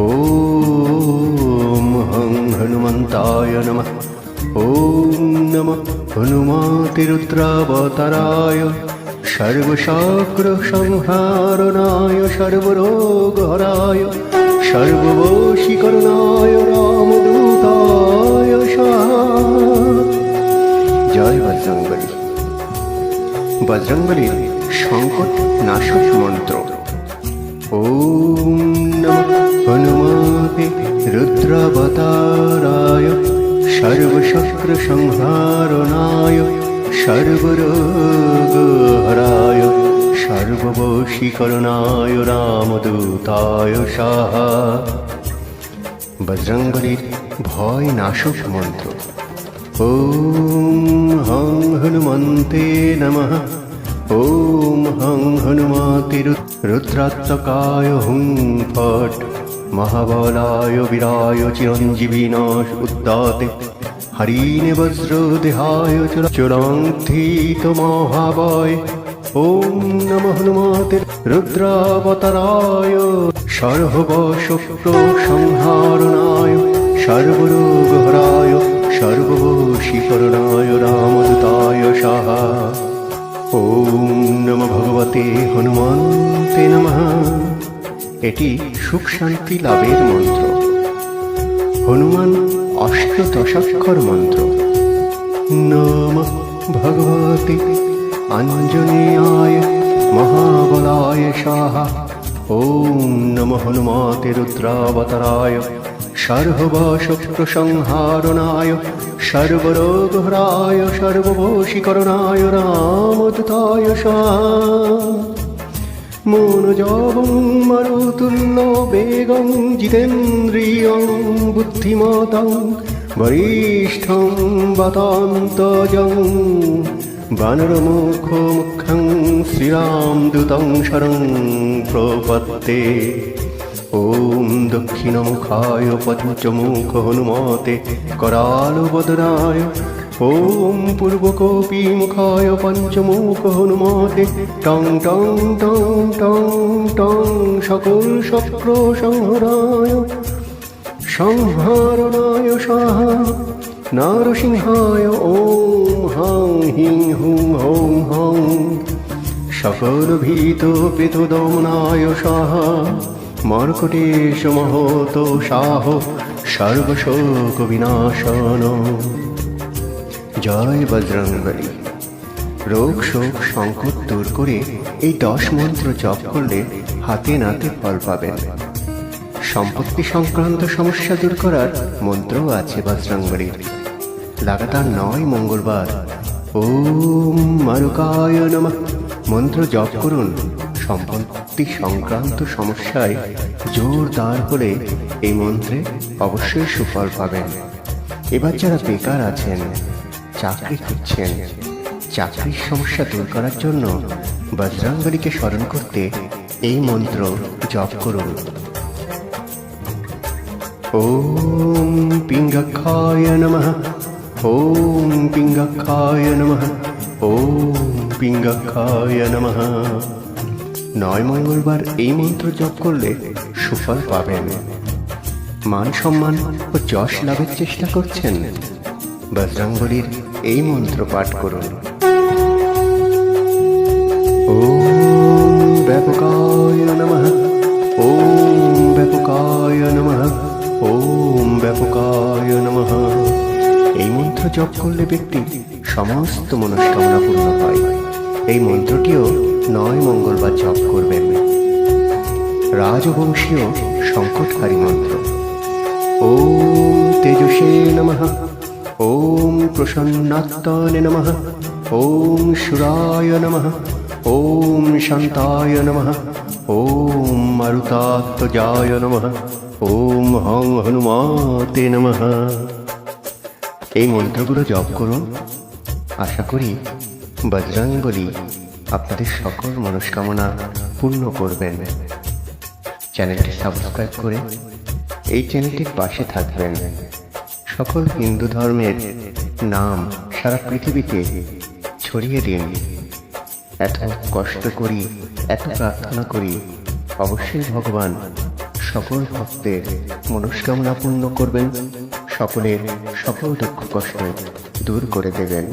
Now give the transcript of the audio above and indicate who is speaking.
Speaker 1: ॐ हं हनुमन्ताय नमः ॐ नमः हनुमातिरुद्रावताराय सर्वशाक्रसंहारणाय सर्वरोगहराय सर्ववशीकरणाय रामदूताय स्वाहा জয় বজরঙ্গলী বজরঙ্গলীর সংকট নাশক মন্ত্র ওম নম হনুমতে রুদ্রাবতারায় সর্বশক্র সংহারণায় সর্বরোগহরায় সর্ববশীকরণায় রামদূতায় সাহা বজরঙ্গলীর ভয় নাশক মন্ত্র ॐ हं हनुमन्ते नमः ॐ हं हनुमतिरुद्रात्मकाय हुं फट् महाबलाय वीराय चिरञ्जीविनाश उद्दाते हरीने वज्रदेहाय चुरान्थित महावय ॐ नमः हनुमते रुद्रावताराय सर्वशुक्र संहारणाय सर्वरोगहराय সর্বশীকরণায় রামদূতায় সাহা ওম নম ভগবতে হনুমন্তে নমঃ এটি সুখ শান্তি লাভের মন্ত্র। হনুমান অষ্টদশাক্ষর মন্ত্র। নম ভগবতে আঞ্জনেয়ায় মহাবলায় সাহা। ওম নম হনুমতে রুদ্রাবতারায় সর্বশক্রসংহারণায় সর্বরোগহরায় সর্ববশীকরণায় রামদূতায় মনোজবং মরুতুল্য বেগং জিতেন্দ্রিয়ং বুদ্ধিমতাং বরিষ্ঠং বতান্তজং বানরমুখ মুখং শ্রীরামদূতং শরং প্রপত্তে ॐ दक्षिणमुखाय पञ्चमुख हनुमते करालबदनाय ॐ पूर्वकोपीमुखाय पञ्चमुख हनुमते टं टं टं टं टं सकल शक्र संहराय संहारणाय साहा নারসিংহায় ওম হাং হিং হুং হং হং সকল ভীত পেত দমনায় সাহা মর্কটেশ মহত সাহ সর্বশোক বিনাশন জয় বজরঙ্গলী রোগ শোক সংকট দূর করে এই দশ মন্ত্র জপ করলে হাতে নাতে ফল পাবেন। সম্পত্তি সংক্রান্ত সমস্যা দূর করার মন্ত্রও আছে বজরঙ্গলীর লাগাতার নয় মঙ্গলবার। ওম মারুকায় নমঃ। মন্ত্র জপ করুন। সম্পত্তি সংক্রান্ত সমস্যায় জোরদার হলে এই মন্ত্রে অবশ্যই সুফল পাবেন। এবার যারা বেকার আছেন চাকরি খুঁজছেন। চাকরির সমস্যা দূর করার জন্য বজরঙ্গলিকে স্মরণ করতে এই মন্ত্র জপ করুন। ওম পিঙ্গাক্ষায় নম। ওম পিঙ্গাক্ষায় নম। ওম পিঙ্গাক্ষায় নম। নয় মঙ্গলবার এই মন্ত্র জপ করলে সুফল পাবেন। মান সম্মান ও যশ লাভের চেষ্টা করছেন বজরঙ্গলির এই মন্ত্র পাঠ করুন ॐ व्यापकाय नमः ॐ व्यापकाय नमः ॐ व्यापकाय नमः এই মন্ত্র জপ করলে ব্যক্তি সমস্ত মনস্কামনা পূর্ণ হয় এই মন্ত্রটিও নয় মঙ্গলবার জপ করবেন রাজবংশীয় সংকটকারী মন্ত্র ওম তেজসে নমঃ ওম প্রসন্নাত্মনে নমঃ। ওম সুরায় নমঃ। ওম শান্তায় নমঃ। ওম মারুতাত্মজায় নমঃ। ওম হং হনুমাতে নমঃ। এই মন্ত্রগুলো জপ করুন। আশা করি বজরং বলি আপনাদের সকল মনস্কামনা পূর্ণ করবেন। চ্যানেলটি সাবস্ক্রাইব করে এই চ্যানেলটির পাশে থাকবেন। সকল হিন্দু ধর্মের নাম সারা পৃথিবীতে ছড়িয়ে দিন। এত কষ্ট করি, এত প্রার্থনা করি, অবশ্যই ভগবান সকল ভক্তের মনস্কামনা পূর্ণ করবেন, সকলের সকল দুঃখ কষ্ট দূর করে দেবেন।